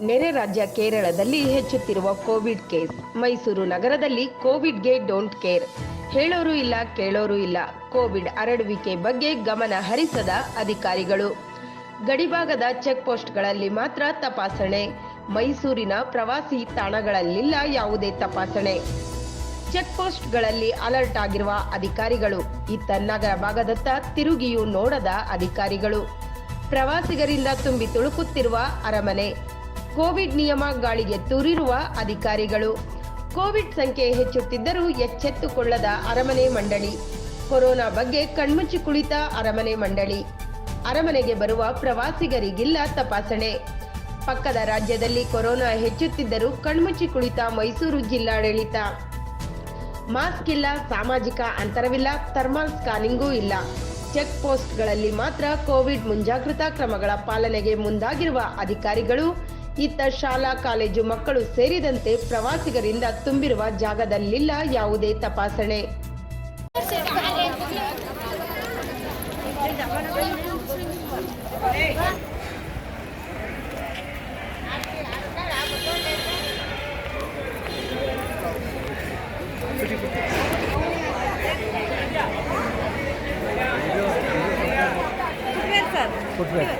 ನೆರೆ ರಾಜ್ಯ ಕೇರಳದಲ್ಲಿ ಹೆಚ್ಚುತ್ತಿರುವ ಕೋವಿಡ್ ಕೇಸ್ ಮೈಸೂರು ನಗರದಲ್ಲಿ ಕೋವಿಡ್ಗೆ ಡೋಂಟ್ ಕೇರ್. ಹೇಳೋರು ಇಲ್ಲ, ಕೇಳೋರು ಇಲ್ಲ. ಕೋವಿಡ್ ಹರಡುವಿಕೆ ಬಗ್ಗೆ ಗಮನ ಹರಿಸದ ಅಧಿಕಾರಿಗಳು. ಗಡಿಭಾಗದ ಚೆಕ್ ಪೋಸ್ಟ್ಗಳಲ್ಲಿ ಮಾತ್ರ ತಪಾಸಣೆ. ಮೈಸೂರಿನ ಪ್ರವಾಸಿ ತಾಣಗಳಲ್ಲಿಲ್ಲ ಯಾವುದೇ ತಪಾಸಣೆ. ಚೆಕ್ ಪೋಸ್ಟ್ಗಳಲ್ಲಿ ಅಲರ್ಟ್ ಆಗಿರುವ ಅಧಿಕಾರಿಗಳು. ಇತ್ತ ನಗರ ಭಾಗದತ್ತ ತಿರುಗಿಯೂ ನೋಡದ ಅಧಿಕಾರಿಗಳು. ಪ್ರವಾಸಿಗರಿಂದ ತುಂಬಿ ತುಳುಕುತ್ತಿರುವ ಅರಮನೆ. ಕೋವಿಡ್ ನಿಯಮ ಗಾಳಿಗೆ ತೂರಿರುವ ಅಧಿಕಾರಿಗಳು. ಕೋವಿಡ್ ಸಂಖ್ಯೆ ಹೆಚ್ಚುತ್ತಿದ್ದರೂ ಎಚ್ಚೆತ್ತುಕೊಳ್ಳದ ಅರಮನೆ ಮಂಡಳಿ. ಕೊರೋನಾ ಬಗ್ಗೆ ಕಣ್ಮುಚ್ಚಿ ಕುಳಿತ ಅರಮನೆ ಮಂಡಳಿ. ಅರಮನೆಗೆ ಬರುವ ಪ್ರವಾಸಿಗರಿಗಿಲ್ಲ ತಪಾಸಣೆ. ಪಕ್ಕದ ರಾಜ್ಯದಲ್ಲಿ ಕೊರೋನಾ ಹೆಚ್ಚುತ್ತಿದ್ದರೂ ಕಣ್ಮುಚ್ಚಿ ಕುಳಿತ ಮೈಸೂರು ಜಿಲ್ಲಾಡಳಿತ. ಮಾಸ್ಕ್ ಇಲ್ಲ, ಸಾಮಾಜಿಕ ಅಂತರವಿಲ್ಲ, ಥರ್ಮಲ್ ಸ್ಕ್ಯಾನಿಂಗೂ ಇಲ್ಲ. ಚೆಕ್ ಪೋಸ್ಟ್ಗಳಲ್ಲಿ ಮಾತ್ರ ಕೋವಿಡ್ ಮುಂಜಾಗ್ರತಾ ಕ್ರಮಗಳ ಪಾಲನೆಗೆ ಮುಂದಾಗಿರುವ ಅಧಿಕಾರಿಗಳು ಇತ್ತ ಶಾಲಾ ಕಾಲೇಜು ಮಕ್ಕಳು ಸೇರಿದಂತೆ ಪ್ರವಾಸಿಗರಿಂದ ತುಂಬಿರುವ ಜಾಗದಲ್ಲಿಲ್ಲ ಯಾವುದೇ ತಪಾಸಣೆ. Footwear sir footwear